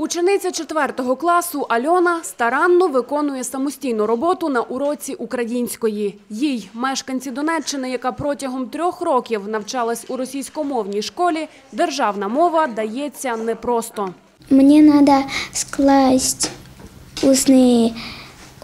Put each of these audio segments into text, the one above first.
Учениця 4 класу Альона старанно виконує самостійну роботу на уроці української. Їй, мешканці Донеччини, яка протягом трьох років навчалась у російськомовній школі, державна мова дається непросто. Мне надо скласть устный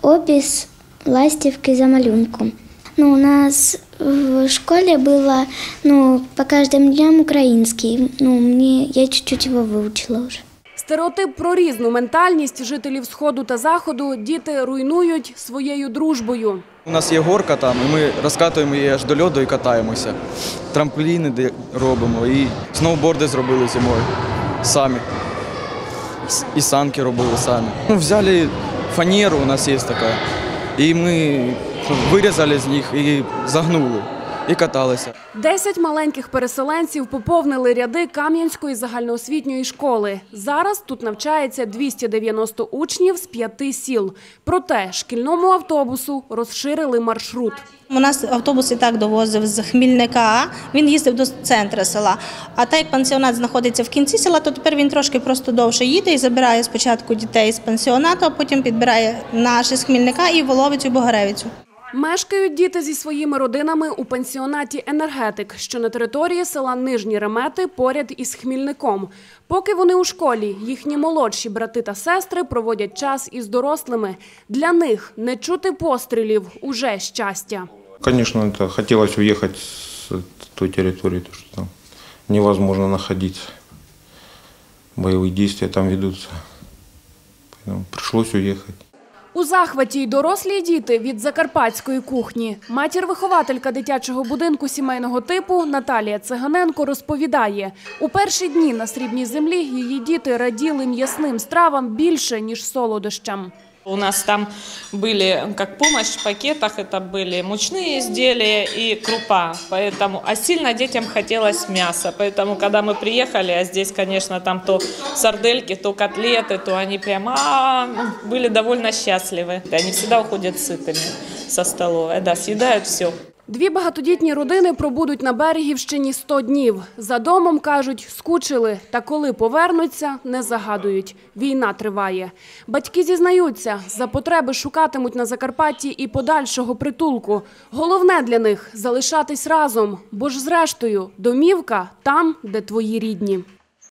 опис ластівки за малюнком. Ну, у нас в школе было ну, по каждым дням украинский. Ну, мне, я чуть-чуть его выучила уже. Стереотип про різну ментальність жителів Сходу та Заходу діти руйнують своєю дружбою. У нас є горка там, і ми розкатуємо її аж до льоду і катаємося. Трампліни робимо, і сноуборди зробили зимою самі. І санки робили самі. Ну, взяли фанеру, у нас є така, і ми вирізали з них і загнули, і каталися. Десять маленьких переселенців поповнили ряди Кам'янської загальноосвітньої школи. Зараз тут навчається 290 учнів з п'яти сіл. Проте шкільному автобусу розширили маршрут. У нас автобус і так довозив з Хмільника, він їздив до центру села. А так як пансіонат знаходиться в кінці села, то тепер він трошки просто довше їде і забирає спочатку дітей з пансіонату, а потім підбирає наші з Хмільника і Воловицю Богоревицю. Мешкають діти зі своїми родинами у пансіонаті «Енергетик», що на території села Нижні Ремети поряд із Хмільником. Поки вони у школі, їхні молодші брати та сестри проводять час із дорослими. Для них не чути пострілів – уже щастя. Конечно, это хотелось уехать с той территории, то что там невозможно находиться. Боевые действия там ведутся. Поэтому пришлось уехать. У захваті й дорослі діти від закарпатської кухні. Матір-вихователька дитячого будинку сімейного типу Наталія Циганенко розповідає, у перші дні на срібній землі її діти раділи м'ясним стравам більше, ніж солодощам. У нас там были как помощь в пакетах, это были мучные изделия и крупа, поэтому, а сильно детям хотелось мяса, поэтому, когда мы приехали, а здесь, конечно, там то сардельки, то котлеты, то они прям а, были довольно счастливы. Они всегда уходят сытыми со столовой, да, съедают все. Дві багатодітні родини пробудуть на Берегівщині 100 днів. За домом, кажуть, скучили. Та коли повернуться, не загадують. Війна триває. Батьки зізнаються, за потреби шукатимуть на Закарпатті і подальшого притулку. Головне для них – залишатись разом, бо ж зрештою домівка там, де твої рідні.